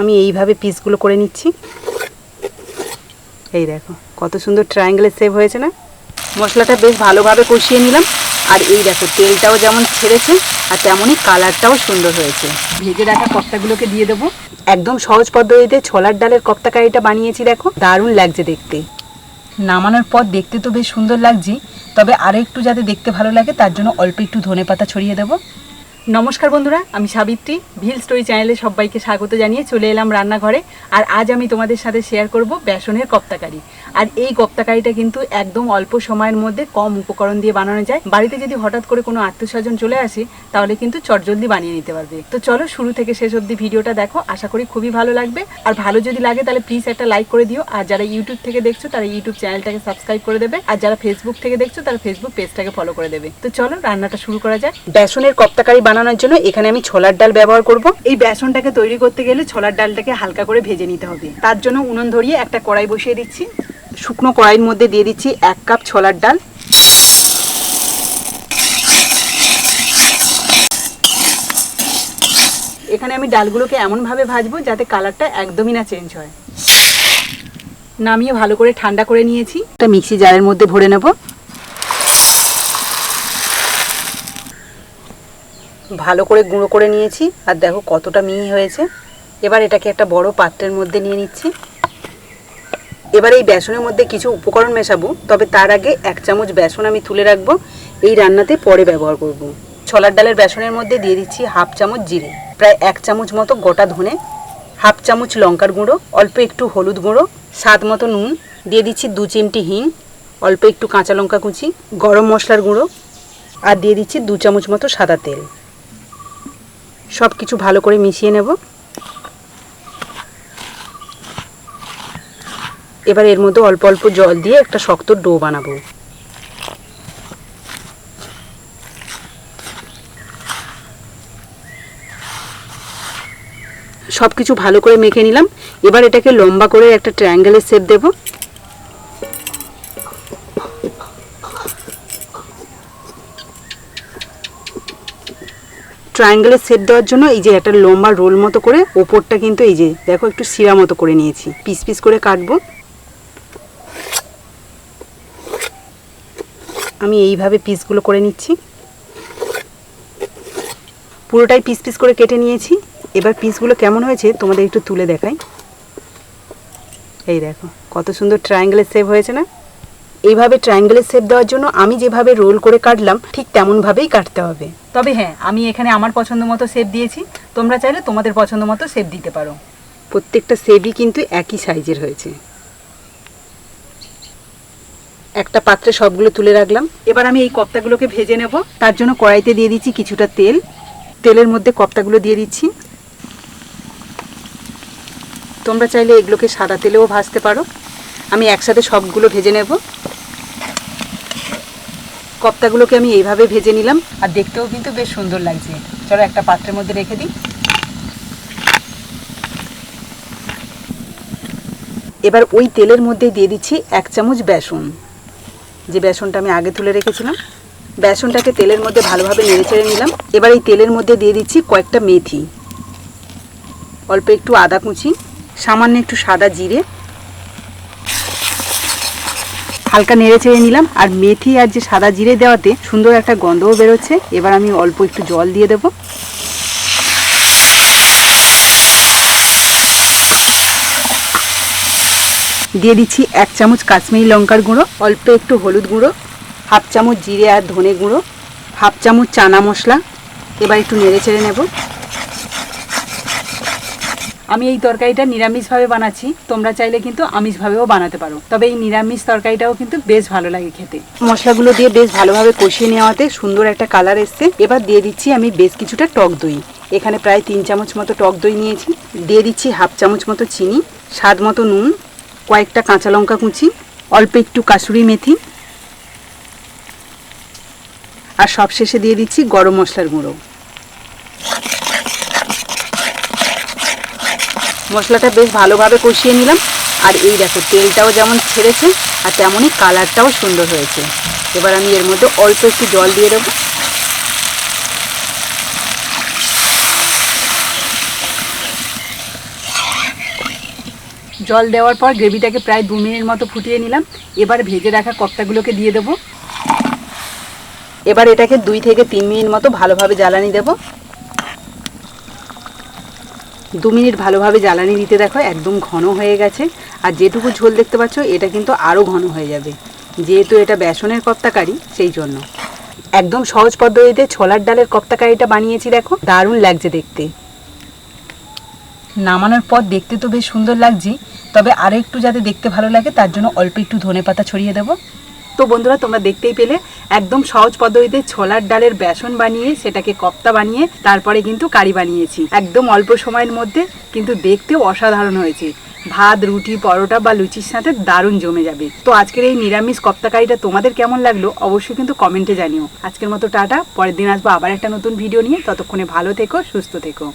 আমি এইভাবে পিসগুলো করে নিচ্ছি। এই দেখো, কত সুন্দর ট্রায়াঙ্গেলের সেভ হয়েছে না? মশলাটা বেশ ভালোভাবে কষিয়ে নিলাম। আর এই দেখো, তেলটাও যেমন ছেড়েছে, আর তেমনই কালারটাও সুন্দর হয়েছে। ভেজে রাখা কপ্তাগুলোকে দিয়ে দেবো। একদম সহজ পদ্ধতিতে ছোলার ডালের কপ্তা কারিটা বানিয়েছি দেখো। দারুণ লাগছে দেখতে। নামানোর পর দেখতে তো বেশ সুন্দর লাগছে, তবে আরও একটু যাতে দেখতে ভালো লাগে, তার জন্য অল্প একটু ধনে পাতা ছড়িয়ে দেবো। নমস্কার বন্ধুরা, আমি সাবিত্রী। ভিল স্টোরি চ্যানেলে সবাইকে স্বাগত জানিয়ে চলে এলাম রান্নাঘরে। আর আজ আমি তোমাদের সাথে শেয়ার করব বেসনের কপ্তাকারি। আর এই কপ্তাকারিটা কিন্তু একদম অল্প সময়ের মধ্যে কম উপকরণ দিয়ে বানানো যায়। বাড়িতে যদি হঠাৎ করে কোনো আত্মীয় স্বজন চলে আসে, তাহলে কিন্তু চটজলদি বানিয়ে নিতে পারবে। তো চলো শুরু থেকে শেষ অবধি ভিডিওটা দেখো, আশা করি খুবই ভালো লাগবে। আর ভালো যদি লাগে, তাহলে প্লিজ একটা লাইক করে দিও। আর যারা ইউটিউব থেকে দেখছ, তারা ইউটিউব চ্যানেলটাকে সাবস্ক্রাইব করে দেবে। আর যারা ফেসবুক থেকে দেখছ, তারা ফেসবুক পেজটাকে ফলো করে দেবে। তো চলো রান্নাটা শুরু করা যাক। বেসনের কপ্তাকারি বানানোর জন্য এখানে আমি ছোলার ডাল ব্যবহার করব। এই বেসনটাকে তৈরি করতে গেলে ছোলার ডালটাকে হালকা করে ভেজে নিতে হবে। তার জন্য উনুন ধরিয়ে একটা কড়াই বসিয়ে দিচ্ছি। শুকনো কড়াইয়ের মধ্যে দিয়ে দিচ্ছি এক কাপ ছোলার ডাল। এখানে আমি ডালগুলোকে এমনভাবে ভাজবো যাতে কালারটা একদমই না চেঞ্জ হয়। নামিয়ে ভালো করে ঠান্ডা করে নিয়েছি। একটা মিক্সি জারের মধ্যে ভরে নেব। ভালো করে গুঁড়ো করে নিয়েছি। আর দেখো কতটা মিহি হয়েছে। এবার এটাকে একটা বড় পাত্রের মধ্যে নিয়ে নিচ্ছি। এবার এই বেসনের মধ্যে কিছু উপকরণ মেশাবো, তবে তার আগে এক চামচ বেসন আমি তুলে রাখব। এই রান্নাতে পরে ব্যবহার করব। ছোলার ডালের বেসনের মধ্যে দিয়ে দিচ্ছি হাফ চামচ জিরে, প্রায় এক চামচ মতো গোটা ধনে, হাফ চামচ লঙ্কার গুঁড়ো, অল্প একটু হলুদ গুঁড়ো, স্বাদ মতো নুন, দিয়ে দিচ্ছি দু চিমটি হিং, অল্প একটু কাঁচা লঙ্কা কুচি, গরম মশলার গুঁড়ো, আর দিয়ে দিচ্ছি দু চামচ মতো সাদা তেল। সব কিছু ভালো করে মিশিয়ে নেব। এবার এর মধ্যে অল্প অল্প জল দিয়ে একটা শক্ত ডো বানাবো। সব কিছু ভালো করে মেখে নিলাম। এবার এটাকে লম্বা করে একটা ট্রায়াঙ্গেলের শেপ দেব। ট্রায়াঙ্গেলের সেট দেওয়ার জন্য এই যে একটা লম্বা রোল মতো করে ওপরটা কিন্তু এই যে, দেখো একটু শিরা মতো করে নিয়েছি। পিস পিস করে কাটবো। আমি এইভাবে পিসগুলো করে নিচ্ছি। পুরোটাই পিস পিস করে কেটে নিয়েছি। এবার পিসগুলো কেমন হয়েছে তোমাদের একটু তুলে দেখাই। এই দেখো, কত সুন্দর ট্রায়াঙ্গেলের শেপ হয়েছে না? এইভাবে ট্রায়াঙ্গেলের শেপ দেওয়ার জন্য আমি যেভাবে রোল করে কাটলাম ঠিক তেমনভাবেই কাটতে হবে। তবে হ্যাঁ আমি এখানে আমার পছন্দ মতো শেপ দিয়েছি। তোমরা চাইলে তোমাদের পছন্দ মতো শেপ দিতে পারো। প্রত্যেকটা শেপই কিন্তু একই সাইজের হয়েছে। একটা পাত্রে সবগুলো তুলে রাখলাম। এবার আমি এই কপ্তাগুলোকে ভেজে নেব। তার জন্য কড়াইতে দিয়ে দিচ্ছি কিছুটা তেল। তেলের মধ্যে কপ্তাগুলো দিয়ে দিচ্ছি। তোমরা চাইলে এগুলোকে সাদা তেলেও ভাজতে পারো। আমি একসাথে সবগুলো ভেজে নেব। কপ্তাগুলোকে আমি এইভাবে ভেজে নিলাম। আর দেখতেও কিন্তু বেশ সুন্দর লাগছে। চলো একটা পাত্রের মধ্যে রেখে দিই। এবার ওই তেলের মধ্যে দিয়ে দিচ্ছি এক চামচ বেসন। যে বেসনটা আমি আগে তুলে রেখেছিলাম, বেসনটাকে তেলের মধ্যে ভালোভাবে নেড়ে চেড়ে নিলাম। এবার এই তেলের মধ্যে দিয়ে দিচ্ছি কয়েকটা মেথি। অল্প একটু আদা কুচি, সামান্য একটু সাদা জিরে হালকা নেড়ে চেড়ে নিলাম। আর মেথি আর যে সাদা জিরে দেওয়াতে সুন্দর একটা গন্ধও বেরোচ্ছে। এবার আমি অল্প একটু জল দিয়ে দেবো। দিয়ে দিচ্ছি এক চামচ কাশ্মীরি লঙ্কার গুঁড়ো, অল্প একটু হলুদ গুঁড়ো, হাফ চামচ জিরে আর ধনে গুঁড়ো, হাফ চামচ চানা মশলা। এবার একটু নেড়ে চেড়ে নেব। আমি এই তরকারিটা নিরামিষভাবে বানাচ্ছি, তোমরা চাইলে কিন্তু আমিষভাবেও বানাতে পারো। তবে এই নিরামিষ তরকারিটাও কিন্তু বেশ ভালো লাগে খেতে। মশলাগুলো দিয়ে বেশ ভালোভাবে কষিয়ে নেওয়াতে সুন্দর একটা কালার এসছে। এবার দিয়ে দিচ্ছি আমি বেশ কিছুটা টক দই। এখানে প্রায় তিন চামচ মতো টক দই নিয়েছি। দিয়ে দিচ্ছি হাফ চামচ মতো চিনি, স্বাদ মতো নুন, কয়েকটা কাঁচা লঙ্কা কুচি, অল্প একটু কাসুরি মেথি আর সবশেষে দিয়ে দিচ্ছি গরম মশলার গুঁড়ো। মশলাটা বেশ ভালোভাবে কষিয়ে নিলাম। আর এই দেখো, তেলটাও যেমন ছেড়েছে আর তেমনই কালারটাও সুন্দর হয়েছে। এবার আমি এর মধ্যে অল্প একটু জল দিয়ে দেবো। জল দেওয়ার পর গ্রেভিটাকে প্রায় দু মিনিট মতো ফুটিয়ে নিলাম। এবার ভেজে রাখা কপ্তাগুলোকে দিয়ে দেবো। এবার এটাকে দুই থেকে তিন মিনিট মতো ভালোভাবে জ্বালানি দেব। দু মিনিট ভালোভাবে জ্বালানি দিতে দেখো, একদম ঘন হয়ে গেছে। আর যেটুকু ঝোল দেখতে পাচ্ছ, এটা কিন্তু আরও ঘন হয়ে যাবে। যেহেতু এটা বেসনের কপ্তাকারি, সেই জন্য। একদম সহজ পদ্ধতিতে ছোলার ডালের কপ্তাকারিটা বানিয়েছি দেখো। দারুণ লাগছে দেখতে। নামানোর পর দেখতে তো বেশ সুন্দর লাগছে, তবে আরও একটু যাতে দেখতে ভালো লাগে, তার জন্য অল্প একটু ধনে পাতা ছড়িয়ে দেবো। তো বন্ধুরা, তোমরা দেখতেই পেলে, একদম সহজ পদ্ধতিতে ছোলার ডালের বেসন বানিয়ে, সেটাকে কপ্তা বানিয়ে, তারপরে কিন্তু কারি বানিয়েছি। একদম অল্প সময়ের মধ্যে, কিন্তু দেখতেও অসাধারণ হয়েছে। ভাত, রুটি, পরোটা বা লুচির সাথে দারুণ জমে যাবে। তো আজকের এই নিরামিষ কপ্তা কারিটা তোমাদের কেমন লাগল, অবশ্যই কিন্তু কমেন্টে জানিও। আজকের মতো টাটা, পরের দিন আসব আবার একটা নতুন ভিডিও নিয়ে। ততক্ষণে ভালো থেকো, সুস্থ থেকো।